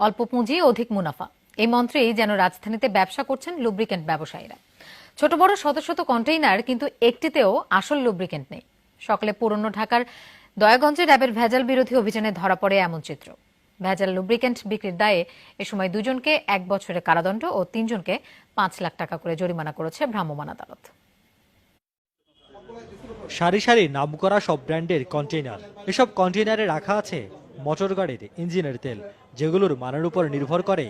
অল্প পুঁজি, অধিক মুনাফা। এই মন্ত্রেই যেন রাজধানীতে ব্যবসা করছেন লুব্রিকেন্ট ব্যবসায়ীরা। ছোট বড় শত শত কন্টেইনার কিন্তু একটিতেও আসল লুব্রিকেন্ট নেই। সকালে পুরনো ঢাকার দয়াগঞ্জে র্যাবের ভেজাল বিরোধী অভিযানে ধরা পড়ে এমন চিত্র। ভেজাল লুব্রিকেন্ট বিক্রির দায়ে এ সময় দুজনকে এক বছরের কারাদণ্ড ও তিনজনকে পাঁচ লাখ টাকা করে জরিমানা করেছে ভ্রাম্যমাণ আদালত। সারি সারি নামকরা সব ব্র্যান্ডের কন্টেইনার এসব কন্টেইনারে রাখা আছে মোটর গাড়ির ইঞ্জিনের তেল, যেগুলোর মানের উপর নির্ভর করে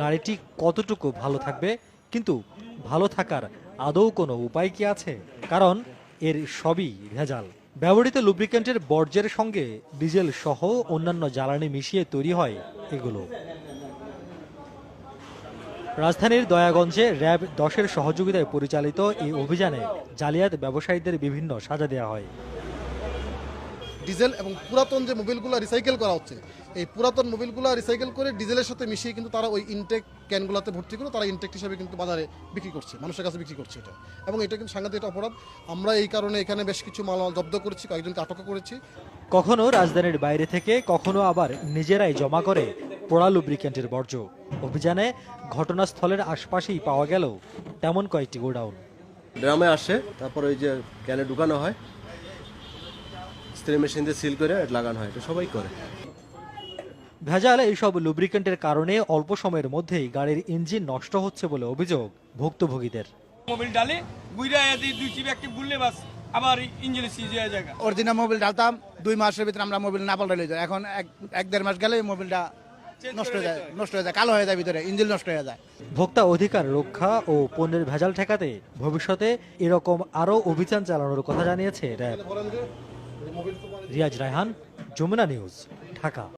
গাড়িটি কতটুকু ভালো থাকবে, কিন্তু ভালো থাকার আদৌ কোনো উপায় কি আছে? কারণ এর সবই ভেজাল। ব্যবহৃত লুব্রিকেন্টের বর্জ্যের সঙ্গে ডিজেল সহ অন্যান্য জ্বালানি মিশিয়ে তৈরি হয় এগুলো। রাজধানীর দয়াগঞ্জে র্যাব দশের সহযোগিতায় পরিচালিত এই অভিযানে জালিয়াত ব্যবসায়ীদের বিভিন্ন সাজা দেওয়া হয়। ডিজেল এবং পুরাতন যে মোবিলগুলো রিসাইকেল করা হচ্ছে এই পুরাতন মোবিলগুলো রিসাইকেল করে ডিজেলের সাথে মিশিয়ে কিন্তু তারা ওই ইনটেক ক্যানগুলোতে ভর্তি করে তারা ইনটেক হিসাবে কিন্তু বাজারে বিক্রি করছে মানুষের কাছে বিক্রি করছে এটা। এবং এটা কিন্তু সাংঘাতিক একটা অপরাধ। আমরা এই কারণে এখানে বেশ কিছু মাল জব্দ করেছি কয়েকজনকে আটক করেছি। কখনো রাজধানীর বাইরে থেকে কখনো আবার নিজেরাই জমা করে পোড়া লুব্রিকেন্টের বর্জ্য। অভিযানে ঘটনাস্থলের আশপাশেই পাওয়া গেল তেমন কয়েকটি গোডাউন। ড্রামে আসে তারপর ওই যে ক্যানে ঢুকানো হয়। স্প্রে মেশিন দিয়ে সিল করে লাগানো হয় এটা সবাই করে। ভেজাল এইসব লুব্রিকেন্টের কারণে অল্প সময়ের মধ্যেই গাড়ির ইঞ্জিন নষ্ট হচ্ছে বলে অভিযোগ ভুক্তভোগীদের। মোবিল ডালে বুইরা এদি দুই চিপ একটি গুললে বাস আবার ইঞ্জিনে সিজ হয়ে যায় অরিজিনাল মোবিল ডালতাম দুই মাসের ভিতরে আমরা মোবিল না পাল্টালে যায় এখন এক এক দেড় মাস গেলে মোবিলটা নষ্ট হয়ে যায় নষ্ট হয়ে যায় কালো হয়ে যায় ভিতরে ইঞ্জিন নষ্ট হয়ে যায়। ভোক্তা অধিকার রক্ষা ও পণ্যের ভেজাল ঠেকাতে ভবিষ্যতে এরকম আরও অভিযান চালানোর কথা জানিয়েছে র্যাব। রিয়াজ রায়হান যমুনা নিউজ ঢাকা।